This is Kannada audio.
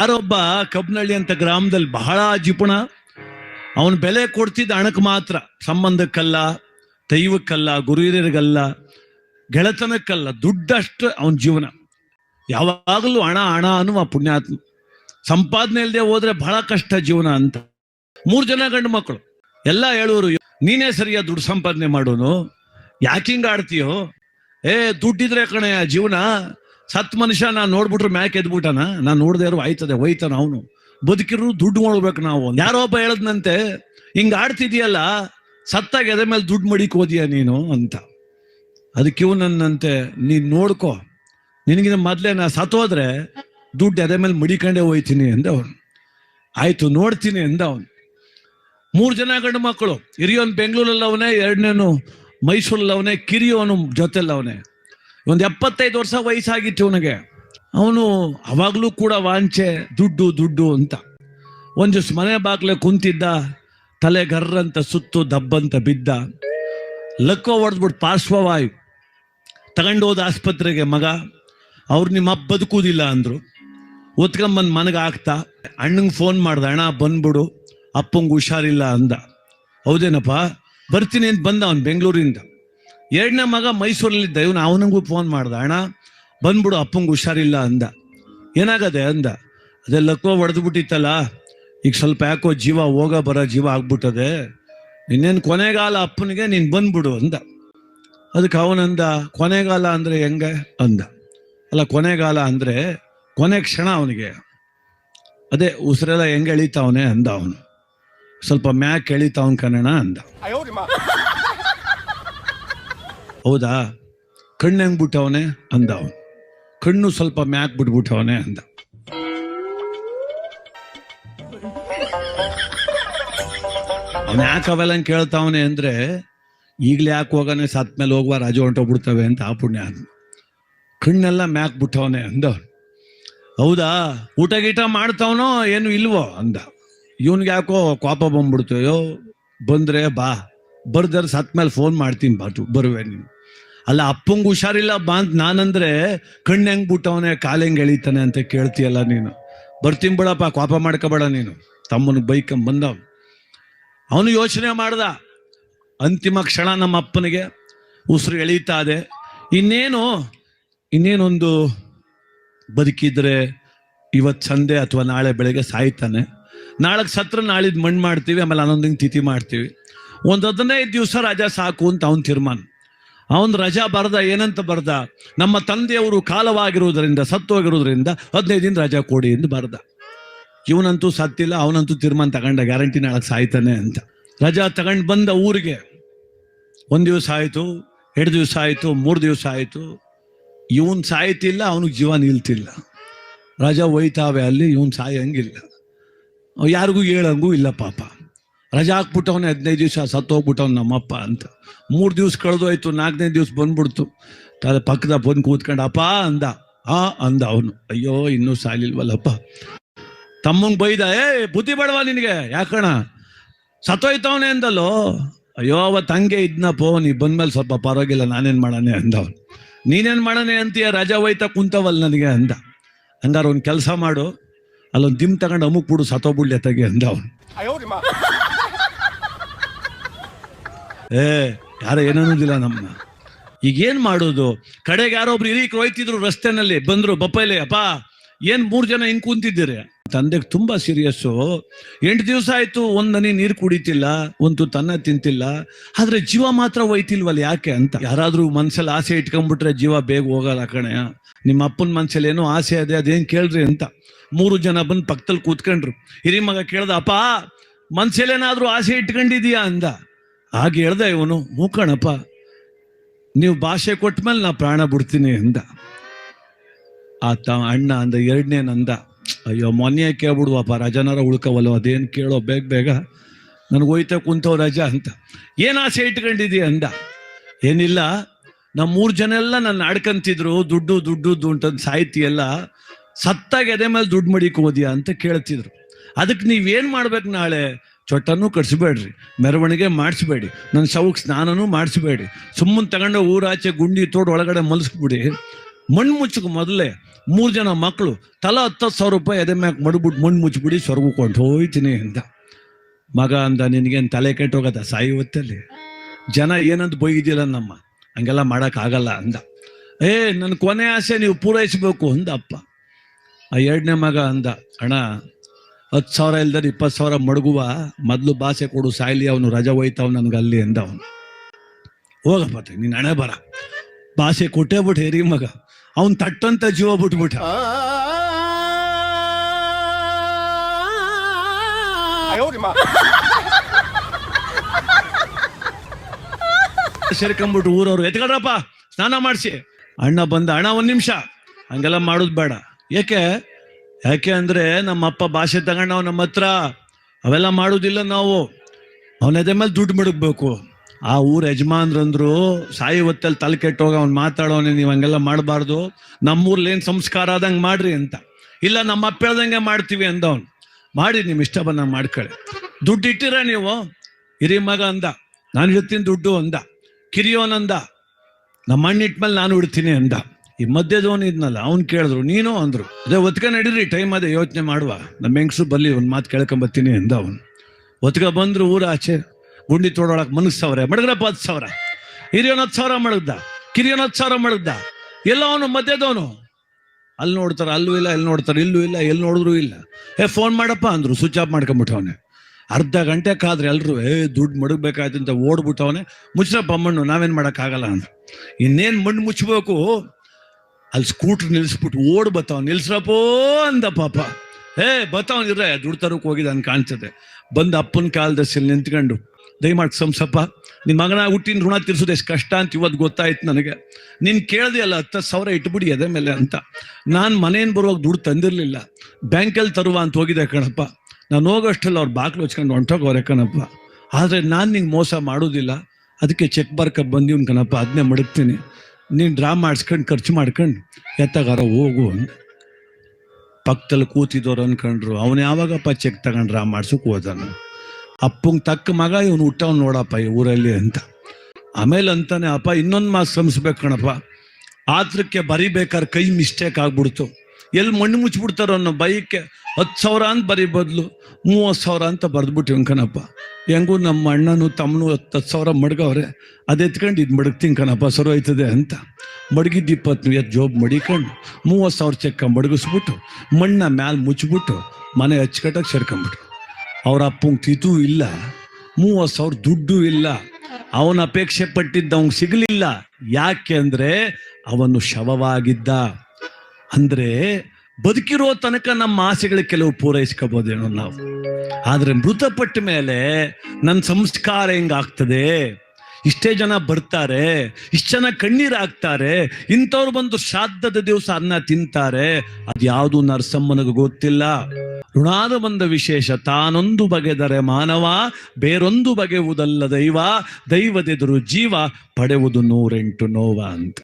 ಯಾರೊಬ್ಬ ಕಬ್ನಳ್ಳಿ ಅಂತ ಗ್ರಾಮದಲ್ಲಿ ಬಹಳ ಜಿಪುಣ ಅವನು ಬೆಲೆ ಕೊಡ್ತಿದ್ದ ಹಣಕ್ಕೆ ಮಾತ್ರ. ಸಂಬಂಧಕ್ಕಲ್ಲ, ದೈವಕ್ಕಲ್ಲ, ಗುರು ಹಿರಿಯರಿಗಲ್ಲ, ಗೆಳೆತನಕ್ಕಲ್ಲ, ದುಡ್ಡಷ್ಟು ಅವನ ಜೀವನ. ಯಾವಾಗಲೂ ಹಣ ಹಣ ಅನ್ನುವ ಪುಣ್ಯಾತ್ಮ. ಸಂಪಾದನೆ ಇಲ್ಲದೆ ಹೋದ್ರೆ ಬಹಳ ಕಷ್ಟ ಜೀವನ ಅಂತ. ಮೂರು ಜನ ಗಂಡು ಮಕ್ಕಳು. ಎಲ್ಲ ಹೇಳುವರು, ನೀನೇ ಸರಿಯಾದ ದುಡ್ಡು ಸಂಪಾದನೆ ಮಾಡೋನು. ಯಾಕಿಂಗ್ ಆಡ್ತೀಯೋ ಏ, ದುಡ್ಡಿದ್ರೆ ಕಣೆ ಜೀವನ. ಸತ್ ಮನುಷ್ಯ ನಾನು ನೋಡ್ಬಿಟ್ರು ಮ್ಯಾಕ್ ಎದ್ಬಿಟ್ಟನ? ನಾನು ನೋಡ್ದೆ ಆಯ್ತದೆ ಹೋಯ್ತಾನ ಅವನು. ಬದುಕಿರು ದುಡ್ಡು ಮಾಡ್ಬೇಕು ನಾವು. ಯಾರೋ ಒಬ್ಬ ಹೇಳದ್ನಂತೆ, ಹಿಂಗ ಆಡ್ತಿದ್ಯಲ್ಲ, ಸತ್ತಾಗ ಎದೆ ಮೇಲೆ ದುಡ್ಡು ಮಡಿಕ್ ಹೋದಿಯ ನೀನು ಅಂತ. ಅದಕ್ಕೆ ನನ್ನಂತೆ, ನೀನ್ ನೋಡ್ಕೋ. ನಿನಗಿನ ಮೊದ್ಲೇ ನಾ ಸತ್ತೋದ್ರೆ ದುಡ್ಡು ಎದೆ ಮೇಲೆ ಮಡಿಕೊಂಡೇ ಹೋಯ್ತೀನಿ ಅಂದ ಅವನು ಆಯ್ತು, ನೋಡ್ತೀನಿ ಅಂದ ಅವನು ಮೂರು ಜನ ಗಂಡು ಮಕ್ಕಳು ಹಿರಿಯೋನ್ ಬೆಂಗಳೂರಲ್ಲಿ ಅವನೇ ಎರಡನೇನು ಮೈಸೂರಲ್ಲಿ ಅವನೇ ಕಿರಿಯೋನು ಜೊತೆಲ್ಲ ಅವನೇ ಒಂದು ಎಪ್ಪತ್ತೈದು ವರ್ಷ ವಯಸ್ಸಾಗಿತ್ತು ಅವನಿಗೆ. ಅವನು ಅವಾಗಲೂ ಕೂಡ ವಾಂಚೆ, ದುಡ್ಡು ದುಡ್ಡು ಅಂತ. ಒಂದು ಮನೆ ಬಾಗ್ಲೆ ಕುಂತಿದ್ದ, ತಲೆ ಗರ್ರಂತ, ಸುತ್ತು, ದಬ್ಬಂತ ಬಿದ್ದ. ಲಕ್ಕ ಹೊಡೆದ್ಬಿಟ್ಟು ಪಾರ್ಶ್ವವಾಯು. ತಗೊಂಡು ಹೋದ ಆಸ್ಪತ್ರೆಗೆ ಮಗ, ಅವ್ರು ನಿಮ್ಮ ಅಪ್ಪ ಬದುಕುವುದಿಲ್ಲ ಅಂದ್ರು. ಒತ್ಕೊಂಬಂದು ಮನೆಗೆ ಹಾಕ್ತಾ, ಅಣ್ಣಂಗೆ ಫೋನ್ ಮಾಡ್ದೆ, ಅಣ್ಣ, ಬಂದ್ಬಿಡು, ಅಪ್ಪಂಗೆ ಹುಷಾರಿಲ್ಲ ಅಂದ. ಹೌದೇನಪ್ಪ? ಬರ್ತೀನಿ ಅಂತ ಬಂದ ಅವನು ಬೆಂಗಳೂರಿಂದ. ಎರಡನೇ ಮಗ ಮೈಸೂರಲ್ಲಿದ್ದ ಇವನು ಅವನಿಗೂ ಫೋನ್ ಮಾಡ್ದ. ಅಣ್ಣ, ಬಂದ್ಬಿಡು, ಅಪ್ಪಂಗೆ ಹುಷಾರಿಲ್ಲ ಅಂದ. ಏನಾಗದೆ ಅಂದ. ಅದೇ ಲಕ್ಕೋ ಹೊಡೆದ್ಬಿಟ್ಟಿತ್ತಲ್ಲ ಈಗ ಸ್ವಲ್ಪ ಯಾಕೋ ಜೀವ ಹೋಗ ಬರೋ ಜೀವ ಆಗ್ಬಿಟ್ಟದೆ. ಇನ್ನೇನು ಕೊನೆಗಾಲ ಅಪ್ಪನಿಗೆ ನೀನು ಬಂದ್ಬಿಡು ಅಂದ. ಅದಕ್ಕೆ ಅವನಂದ, ಕೊನೆಗಾಲ ಅಂದರೆ ಹೆಂಗೆ ಅಂದ. ಅಲ್ಲ, ಕೊನೆಗಾಲ ಅಂದರೆ ಕೊನೆ ಕ್ಷಣ ಅವನಿಗೆ. ಅದೇ ಉಸಿರೆಲ್ಲ ಹೆಂಗೆ ಎಳಿತಾವನೆ ಅಂದ ಅವನು. ಸ್ವಲ್ಪ ಮ್ಯಾಕ್ ಎಳಿತಾವನ್ ಕನ್ನಡ ಅಂದ. ಹೌದಾ? ಕಣ್ಣು ಹೆಂಗ್ ಬಿಟ್ಟವನೆ? ಅಂದ ಅವನು. ಕಣ್ಣು ಸ್ವಲ್ಪ ಮ್ಯಾಕ್ ಬಿಟ್ಬಿಟ್ಟವನೆ ಅಂದ. ಅವನ್ ಯಾಕೆ ಅವೆಲ್ಲ ಕೇಳ್ತಾವನೆ ಅಂದ್ರೆ, ಈಗಲೇ ಯಾಕೆ ಹೋಗಾನೆ ಸತ್ ಮೇಲೆ ಹೋಗುವ ರಾಜ ಹೊಂಟೋಗ್ಬಿಡ್ತವೆ ಅಂತ ಆ ಪುಣ್ಯ ಅಂದ. ಕಣ್ಣೆಲ್ಲ ಮ್ಯಾಕ್ ಬಿಟ್ಟವನೆ ಅಂದ. ಹೌದಾ? ಊಟ ಗೀಟ ಮಾಡ್ತಾವನೋ ಏನು ಇಲ್ವೋ ಅಂದ. ಇವನ್ಗೆ ಯಾಕೋ ಕೋಪ ಬಂದ್ಬಿಡ್ತು. ಅಯ್ಯೋ, ಬಂದ್ರೆ ಬಾ. ಬರ್ದಾರ ಸತ್ ಮೇಲೆ ಫೋನ್ ಮಾಡ್ತೀನಿ ಬಾಟು ಬರುವೆ ನೀನು. ಅಲ್ಲ, ಅಪ್ಪಂಗೆ ಹುಷಾರಿಲ್ಲ ಬಾ ಅಂತ ನಾನಂದ್ರೆ ಕಣ್ಣು ಹೆಂಗ್ ಬಿಟ್ಟವನೆ, ಕಾಲು ಹೆಂಗ್ ಎಳಿತಾನೆ ಅಂತ ಕೇಳ್ತೀಯಲ್ಲ ನೀನು. ಬರ್ತೀನಿ ಬಿಡಪ್ಪ ಕೋಪ ಮಾಡ್ಕೋಬೇಡ ನೀನು. ತಮ್ಮನ ಬೈಕ್ ಬಂದ ಅವನು ಯೋಚನೆ ಮಾಡ್ದ. ಅಂತಿಮ ಕ್ಷಣ ನಮ್ಮ ಅಪ್ಪನಿಗೆ ಉಸಿರು ಎಳೀತಾ ಇದೆ. ಇನ್ನೇನು, ಇನ್ನೇನೊಂದು ಬದುಕಿದ್ರೆ ಇವತ್ತು ಸಂಜೆ ಅಥವಾ ನಾಳೆ ಬೆಳಗ್ಗೆ ಸಾಯ್ತಾನೆ. ನಾಳೆಗೆ ಸತ್ರ ನಾಳಿದ್ದು ಮಣ್ಣು ಮಾಡ್ತೀವಿ, ಆಮೇಲೆ ಹನ್ನೊಂದು ತಿಥಿ ಮಾಡ್ತೀವಿ. ಒಂದು ಹದಿನೈದು ದಿವಸ ರಜಾ ಸಾಕು ಅಂತ ಅವನ ತೀರ್ಮಾನ. ಅವನು ರಜಾ ಬರ್ದ, ಏನಂತ ಬರ್ದ? ನಮ್ಮ ತಂದೆಯವರು ಕಾಲವಾಗಿರುವುದರಿಂದ, ಸತ್ತೋಗಿರುವುದರಿಂದ ಹದಿನೈದು ದಿನ ರಜಾ ಕೊಡಿ ಎಂದು ಬರ್ದ. ಇವನಂತೂ ಸತ್ತಿಲ್ಲ, ಅವನಂತೂ ತೀರ್ಮಾನ ತಗೊಂಡ ಗ್ಯಾರಂಟಿ ನಾಳೆ ಸಾಯ್ತಾನೆ ಅಂತ. ರಜಾ ತಗೊಂಡು ಬಂದ ಊರಿಗೆ ಒಂದು ದಿವಸ ಆಯಿತು, ಎರಡು ದಿವಸ ಆಯಿತು, ಮೂರು ದಿವಸ ಆಯಿತು. ಇವನ್ ಸಾಯ್ತಿಲ್ಲ, ಅವನಿಗೆ ಜೀವ ನಿಲ್ತಿಲ್ಲ. ರಜಾ ಒಯ್ತಾವೆ ಅಲ್ಲಿ, ಇವನ್ ಸಾಯಂಗಿಲ್ಲ. ಯಾರಿಗೂ ಹೇಳಂಗೂ ಇಲ್ಲ ಪಾಪ. ರಜಾ ಹಾಕ್ಬಿಟ್ಟವನೆ ಹದಿನೈದು ದಿವಸ ಸತ್ತೋಗ್ಬಿಟ್ಟವ್ನು ನಮ್ಮಪ್ಪ ಅಂತ. ಮೂರು ದಿವ್ಸ ಕಳೆದೋಯ್ತು ನಾಲ್ಕನೇ ದಿವ್ಸ ಬಂದ್ಬಿಡ್ತು. ತಲೆ ಪಕ್ಕದ ಬಂದು ಕೂತ್ಕೊಂಡು, ಅಪ್ಪ, ಅಂದ. ಆ, ಅಂದ ಅವನು. ಅಯ್ಯೋ, ಇನ್ನೂ ಸಾಲಿಲ್ವಲ್ಲಪ್ಪ ತಮ್ಮಂಗ್ ಬೈದ, ಏ, ಬುದ್ಧಿ ಬೇಡವಾ ನಿನಗೆ? ಯಾಕಣ ಸತ್ತೋಯ್ತವನೆ, ಅಂದಲ್ಲೋ. ಅಯ್ಯೋ ಅವತ್ತು ಹಂಗೆ ಇದ್ನಪ್ಪೋ, ನೀ ಬಂದ್ಮೇಲೆ ಸ್ವಲ್ಪ ಪರವಾಗಿಲ್ಲ, ನಾನೇನ್ ಮಾಡಾನೆ ಅಂದವನು ನೀನೇನ್ ಮಾಡಾನೆ ಅಂತೀಯ? ರಜಾ ಹೋಯ್ತಾ ಕುಂತವಲ್ ನನಗೆ, ಅಂದ. ಹಂಗಾರ ಒಂದು ಕೆಲಸ ಮಾಡು. ಅಲ್ಲೊಂದು ದಿಮ್ ತಗೊಂಡು ಅಮುಕ್ ಬಿಡು, ಸತ್ತೋಗ್ಬಿಡ್ಲಿ ತಗೆ ಅಂದ ಅವನು. ಏ, ಯಾರು ಏನನ್ನೋದಿಲ್ಲ ನಮ್ಮ ಈಗ ಏನ್ ಮಾಡೋದು? ಕಡೆಗೆ ಯಾರೋ ಒಬ್ರು ಹಿರೀಕರು ಹೋಯ್ತಿದ್ರು ರಸ್ತೆನಲ್ಲಿ, ಬಂದ್ರು, ಬಪ್ಪೈಲೆ, ಅಪ್ಪ, ಏನ್ ಮೂರ್ ಜನ ಹಿಂಗ್ ಕುಂತಿದ್ದೀರಿ? ತಂದೆಗೆ ತುಂಬಾ ಸೀರಿಯಸ್ಸು ಎಂಟು ದಿವಸ ಆಯ್ತು, ಒಂದ್ ನನಿ ನೀರು ಕುಡಿತಿಲ್ಲ, ಒಂದು ತನ್ನ ತಿಂತಿಲ್ಲ. ಆದ್ರೆ ಜೀವ ಮಾತ್ರ ಒಯ್ತಿಲ್ವಲ್ಲ ಯಾಕೆ ಅಂತ. ಯಾರಾದ್ರೂ ಮನ್ಸಲ್ಲಿ ಆಸೆ ಇಟ್ಕೊಂಡ್ಬಿಟ್ರೆ ಜೀವ ಬೇಗ ಹೋಗಲ್ಲ ಕಣೆ. ನಿಮ್ಮ ಅಪ್ಪನ ಮನ್ಸಲ್ಲಿ ಏನೋ ಆಸೆ ಅದೇ, ಅದೇನ್ ಕೇಳ್ರಿ ಅಂತ. ಮೂರು ಜನ ಬಂದು ಪಕ್ಕದಲ್ಲಿ ಕೂತ್ಕೊಂಡ್ರು. ಹಿರಿ ಮಗ ಕೇಳ್ದ, ಅಪ್ಪ, ಮನ್ಸಲ್ಲೇನಾದ್ರೂ ಆಸೆ ಇಟ್ಕೊಂಡಿದೀಯಾ ಅಂದ. ಹಾಗೆ ಹೇಳ್ದ ಇವನು, ಮೂಕಣಪ್ಪ, ನೀವು ಭಾಷೆ ಕೊಟ್ಮೇಲೆ ನಾ ಪ್ರಾಣ ಬಿಡ್ತೀನಿ ಅಂದ. ಆತ ಅಣ್ಣ ಅಂದ, ಎರಡನೇ ನಂದ. ಅಯ್ಯೋ, ಮೊನ್ನೆ ಕೇಳ್ಬಿಡುವಪ್ಪ, ರಜನಾರ ಉಳ್ಕವಲ್ಲ, ಅದೇನು ಕೇಳೋ, ಬೇಗ ಬೇಗ ನನಗೆ ಹೋಯ್ತ ಕುಂತವ್ ರಜಾ ಅಂತ. ಏನು ಆಸೆ ಇಟ್ಕೊಂಡಿದೀಯ ಅಂದ. ಏನಿಲ್ಲ ನಮ್ಮ ಮೂರು ಜನ ಎಲ್ಲ ನನ್ನ ಆಡ್ಕಂತಿದ್ರು, ದುಡ್ಡು ದುಡ್ಡು ದುಡ್ಡು ಅಂತ ಸಾಹಿತಿ ಎಲ್ಲ ಸತ್ತಾಗ ಎದೆ ಮೇಲೆ ದುಡ್ಡು ಮಡಿಕೋದ್ಯಾ ಅಂತ ಕೇಳ್ತಿದ್ರು. ಅದಕ್ಕೆ ನೀವೇನು ಮಾಡ್ಬೇಕು ನಾಳೆ? ಚೊಟ್ಟನೂ ಕಟ್ಸ್ಬೇಡ್ರಿ, ಮೆರವಣಿಗೆ ಮಾಡಿಸ್ಬೇಡಿ ನನ್ನ ಶವಕ್ಕೆ ಸ್ನಾನನೂ ಮಾಡಿಸ್ಬೇಡಿ, ಸುಮ್ಮನೆ ತಗೊಂಡು ಊರಾಚೆ ಗುಂಡಿ ತೋಡ್ ಒಳಗಡೆ ಮಲಸ್ಬಿಡಿ. ಮಣ್ಣು ಮುಚ್ಚಕ್ಕೆ ಮೊದಲೇ ಮೂರು ಜನ ಮಕ್ಕಳು ತಲಾ ಹತ್ತು ಸಾವಿರ ರೂಪಾಯಿ ಎದೆ ಮ್ಯಾಕ್ ಮಡ್ಬಿಟ್ಟು ಮಣ್ಣು ಮುಚ್ಚಿಬಿಡಿ ಸ್ವರ್ಗಕೊಂಡು ಹೋಯ್ತೀನಿ ಅಂತ. ಮಗ ಅಂದ, ನಿನಗೇನು ತಲೆ ಕೆಟ್ಟೋಗದ ಸಾಯಿ ಹೊತ್ತಲ್ಲಿ. ಜನ ಏನಂತ ಬೈದಿಲ್ಲ ನಮ್ಮ ಹಂಗೆಲ್ಲ ಮಾಡೋಕ್ಕಾಗಲ್ಲ ಅಂದ. ಏ ನನ್ನ ಕೊನೆ ಆಸೆ ನೀವು ಪೂರೈಸಬೇಕು ಅಂದ ಅಪ್ಪ ಆ ಎರಡನೇ ಮಗ ಅಂದ, ಅಣ್ಣ ಹತ್ತು ಸಾವಿರ ಇಲ್ದರೆ ಇಪ್ಪತ್ತು ಸಾವಿರ ಮಡಗುವ ಮೊದಲು ಭಾಷೆ ಕೊಡು ಸಾಯ್ಲಿ ಅವನು ರಜ ಹೋಯ್ತಾವ್ ನನಗೆ ಅಲ್ಲಿ ಎಂದವನು ಹೋಗಪ್ಪ ನೀನು ಹಣೆ ಬರ. ಭಾಷೆ ಕೊಟ್ಟೇ ಬಿಟ್ಟು ಹೇರಿ ಮಗ. ಅವನು ತಟ್ಟಂತ ಜೀವ ಬಿಟ್ಬಿಟ್ಟ. ಸೇರ್ಕೊಂಬಿಟ್ಟು ಊರವ್ರು ಎತ್ಕೊಳ್ರಪ್ಪ ಸ್ನಾನ ಮಾಡಿಸಿ. ಅಣ್ಣ ಬಂದ ಅಣ್ಣ ಒಂದು ನಿಮಿಷ. ಹಂಗೆಲ್ಲ ಮಾಡೋದು ಬೇಡ. ಏಕೆ? ಯಾಕೆ ಅಂದ್ರೆ ನಮ್ಮ ಅಪ್ಪ ಭಾಷೆ ತಗೊಂಡವ್ ನಮ್ಮ ಹತ್ರ ಅವೆಲ್ಲ ಮಾಡೋದಿಲ್ಲ ನಾವು. ಅವನ ಎದೆ ಮೇಲೆ ದುಡ್ಡು ಮಡಗ್ಬೇಕು. ಆ ಊರ ಯಜಮಾನ್ರಂದ್ರು ಸಾಯಿ ಹೊತ್ತಲ್ಲಿ ತಲೆ ಕೆಟ್ಟೋಗ ಅವ್ನು ಮಾತಾಡೋನೆ ನೀವು ಹಂಗೆಲ್ಲ ಮಾಡಬಾರ್ದು. ನಮ್ಮೂರ್ಲಿ ಏನು ಸಂಸ್ಕಾರ ಆದಂಗೆ ಮಾಡ್ರಿ ಅಂತ. ಇಲ್ಲ ನಮ್ಮ ಅಪ್ಪ ಹೇಳ್ದಂಗೆ ಮಾಡ್ತೀವಿ ಅಂದವನು. ಮಾಡಿ ನಿಮ್ಮ ಇಷ್ಟ ಬಂದ ಮಾಡ್ಕೊಳ್ಳಿ ದುಡ್ಡು ಇಟ್ಟಿರ ನೀವು? ಹಿರಿ ಮಗ ಅಂದ. ನಾನು ಇಡ್ತೀನಿ ದುಡ್ಡು ಅಂದ. ಕಿರಿಯೋನಂದ ನಮ್ಮ ಅಣ್ಣ ಇಟ್ಮೇಲೆ ನಾನು ಇಡ್ತೀನಿ ಅಂದ. ಈ ಮಧ್ಯದವನು ಇದ್ನಲ್ಲ, ಅವ್ನು ಕೇಳಿದ್ರು, ನೀನು ಅಂದ್ರು. ಅದೇ, ಒತ್ಕ ನಡೀರಿ, ಟೈಮ್ ಅದೇ, ಯೋಚನೆ ಮಾಡುವ. ನಮ್ಮ ಹೆಂಗಸು ಬಲ್ಲಿ ಒಂದು ಮಾತು ಕೇಳ್ಕೊಂಬತ್ತೀನಿ ಅಂದ ಅವನು. ಒತ್ಕ ಬಂದ್ರು, ಊರ ಆಚೆ, ಗುಂಡಿ ತೋಡೊಳಕ್ ಸಾವಿರ ಮಡಗ್ರಪ್ಪ ಹತ್ತು ಸಾವಿರ. ಹಿರಿಯನ ಹತ್ತು ಸಾವಿರ ಮಡಗ್ದ, ಕಿರಿಯನ ಹತ್ತು ಸಾವಿರ ಮಡಗ್ದ. ಎಲ್ಲ ಅವನು ಮಧ್ಯದವನು. ಅಲ್ಲಿ ನೋಡ್ತಾರೆ, ಅಲ್ಲೂ ಇಲ್ಲ ಎಲ್ಲಿ ನೋಡ್ತಾರೆ, ಇಲ್ಲೂ ಇಲ್ಲ, ಎಲ್ಲಿ ನೋಡಿದ್ರು ಇಲ್ಲ. ಏ, ಫೋನ್ ಮಾಡಪ್ಪ ಅಂದ್ರು, ಸ್ವಿಚ್ ಆಫ್ ಮಾಡ್ಕೊಂಬಿಟ್ಟವನೆ ಅರ್ಧ ಗಂಟೆ ಕಾದ್ರೆ ಎಲ್ಲರೂ ಏ, ದುಡ್ಡು ಮಡಗ್ಬೇಕಾಯ್ತು ಅಂತ ಓಡ್ಬಿಟ್ಟವನೆ ಮುಚ್ಚಪ್ಪ ಮಣ್ಣು, ನಾವೇನ್ ಮಾಡೋಕ್ಕಾಗಲ್ಲ ಅಂದ್ರು. ಇನ್ನೇನ್ ಮಣ್ಣು ಮುಚ್ಚಬೇಕು ಅಲ್ಲಿ ಸ್ಕೂಟರ್ ನಿಲ್ಲಿಸ್ಬಿಟ್ಟು ಓಡ್ ಬತ್ತಾವ ನಿಲ್ಸ್ರಪ್ಪೋ ಅಂದ ಪಾಪ. ಏ ದುಡ್ಡು ತರಕ್ಕೆ ಹೋಗಿದ ಅಂತ ಕಾಣ್ತದೆ. ಬಂದು ಅಪ್ಪನ ಕಾಲದಲ್ಲಿ ನಿಂತ್ಕೊಂಡು, ದಯಮಾಡಿ ಸಂಸಪ್ಪ, ನಿನ್ ಮಗನ ಹುಟ್ಟಿನ ಋಣ ತೀರ್ಸೋದು ಎಷ್ಟು ಕಷ್ಟ ಅಂತ ಇವತ್ತು ಗೊತ್ತಾಯ್ತು ನನಗೆ. ನಿನ್ ಕೇಳ್ದೆ ಅಲ್ಲ, ಹತ್ತು ಸಾವಿರ ಇಟ್ಬಿಡಿ ಅದೇ ಮೇಲೆ ಅಂತ. ನಾನು ಮನೆಯಿಂದ ಬರುವಾಗ ದುಡ್ಡು ತಂದಿರಲಿಲ್ಲ. ಬ್ಯಾಂಕಲ್ಲಿ ತರುವ ಅಂತ ಹೋಗಿದೆ ಕಣಪ್ಪ. ನಾನು ಹೋಗೋಷ್ಟಲ್ಲ ಅವ್ರು ಬಾಕ್ಲು ಹಚ್ಕೊಂಡು ಹೊಂಟೋಗವ್ರೆ ಕಣಪ್ಪ. ಆದ್ರೆ ನಾನು ನಿಂಗೆ ಮೋಸ ಮಾಡೋದಿಲ್ಲ. ಅದಕ್ಕೆ ಚೆಕ್ ಬರ್ಕ ಬಂದಿವ್ನು ಕಣಪ್ಪ. ಅದನ್ನೇ ಮಡಗ್ತೀನಿ. ನೀನು ಡ್ರಾ ಮಾಡಿಸ್ಕೊಂಡು, ಖರ್ಚು ಮಾಡ್ಕೊಂಡು ಎತ್ತಗಾರ ಹೋಗು ಪಕ್ಕದಲ್ಲಿ ಕೂತಿದ್ದವ್ರು ಅನ್ಕೊಂಡ್ರು, ಅವನು ಯಾವಾಗಪ್ಪ ಚೆಕ್ ತಗೊಂಡು ಡ್ರಾ ಮಾಡ್ಸೋಕೆ ಹೋದನು? ಅಪ್ಪಂಗೆ ತಕ್ಕ ಮಗ, ಇವನು ಹುಟ್ಟವ್ ನೋಡಪ್ಪ ಈ ಊರಲ್ಲಿ ಅಂತ. ಆಮೇಲೆ ಅಂತಾನೆ, ಅಪ್ಪ, ಇನ್ನೊಂದು ಮಾತು ಶ್ರಮಿಸ್ಬೇಕು ಕಣಪ್ಪ. ಆತ್ರಕ್ಕೆ ಬರಿಬೇಕಾದ್ರೆ ಕೈ ಮಿಸ್ಟೇಕ್ ಆಗ್ಬಿಡ್ತು. ಎಲ್ಲಿ ಮಣ್ಣು ಮುಚ್ಚಿಬಿಡ್ತಾರೋ ಅನ್ನೋ ಬೈಕ್ಗೆ ಹತ್ತು ಸಾವಿರ ಅಂತ ಬರೀ ಬದಲು ಮೂವತ್ತು ಸಾವಿರ ಅಂತ ಬರೆದ್ಬಿಟ್ಟಿವ್ ಕಣಪ್ಪ. ಹೆಂಗೂ ನಮ್ಮ ಅಣ್ಣನು ತಮ್ಮನು ಹತ್ತು ಹತ್ತು ಸಾವಿರ ಮಡ್ಗವ್ರೆ ಅದು ಎತ್ಕೊಂಡು ಇದು ಮಡಗ್ತೀನಿ ಕಣಪ್ಪ, ಸರು ಆಯ್ತದೆ ಅಂತ. ಮಡಗಿದ್ದು ಇಪ್ಪತ್ತು ಎತ್ತು ಜೋಬ್ ಮಡಿಕೊಂಡು ಮೂವತ್ತು ಸಾವಿರ ಚೆಕ್ಕ ಮಡಗಿಸ್ಬಿಟ್ಟು, ಮಣ್ಣ ಮ್ಯಾಲೆ ಮುಚ್ಚಿಬಿಟ್ಟು ಮನೆ ಹಚ್ಕಟ್ಟಕ್ಕೆ ಸೇರ್ಕೊಂಬಿಟ್ರು. ಅವ್ರ ಅಪ್ಪಂಗೆ ತಿತೂ ಇಲ್ಲ, ಮೂವತ್ತು ಸಾವಿರ ದುಡ್ಡು ಇಲ್ಲ. ಅವನ ಅಪೇಕ್ಷೆ ಪಟ್ಟಿದ್ದ ಅವ್ನಿಗೆ ಸಿಗಲಿಲ್ಲ. ಯಾಕೆ ಅಂದರೆ ಅವನು ಶವವಾಗಿದ್ದ. ಅಂದ್ರೆ ಬದುಕಿರೋ ತನಕ ನಮ್ಮ ಆಸೆಗಳು ಕೆಲವು ಪೂರೈಸ್ಕೋಬೋದೇನೋ ನಾವು. ಆದರೆ ಮೃತಪಟ್ಟ ಮೇಲೆ ನನ್ನ ಸಂಸ್ಕಾರ ಹೆಂಗಾಗ್ತದೆ? ಇಷ್ಟೇ ಜನ ಬರ್ತಾರೆ, ಇಷ್ಟು ಜನ ಕಣ್ಣೀರು ಹಾಕ್ತಾರೆ ಇಂಥವ್ರು ಬಂದು ಶ್ರಾದ್ದದ ದಿವಸ ಅನ್ನ ತಿಂತಾರೆ ಅದ್ಯಾವುದು ನರಸಮ್ಮನಿಗೆ ಗೊತ್ತಿಲ್ಲ. ಋಣಾದ ಬಂದ ವಿಶೇಷ, ತಾನೊಂದು ಬಗೆದರೆ ಮಾನವ, ಬೇರೊಂದು ಬಗೆಯುವುದಲ್ಲ ದೈವ, ದೈವದೆದುರು ಜೀವ ಪಡೆಯುವುದು ನೂರೆಂಟು ನೋವ ಅಂತ.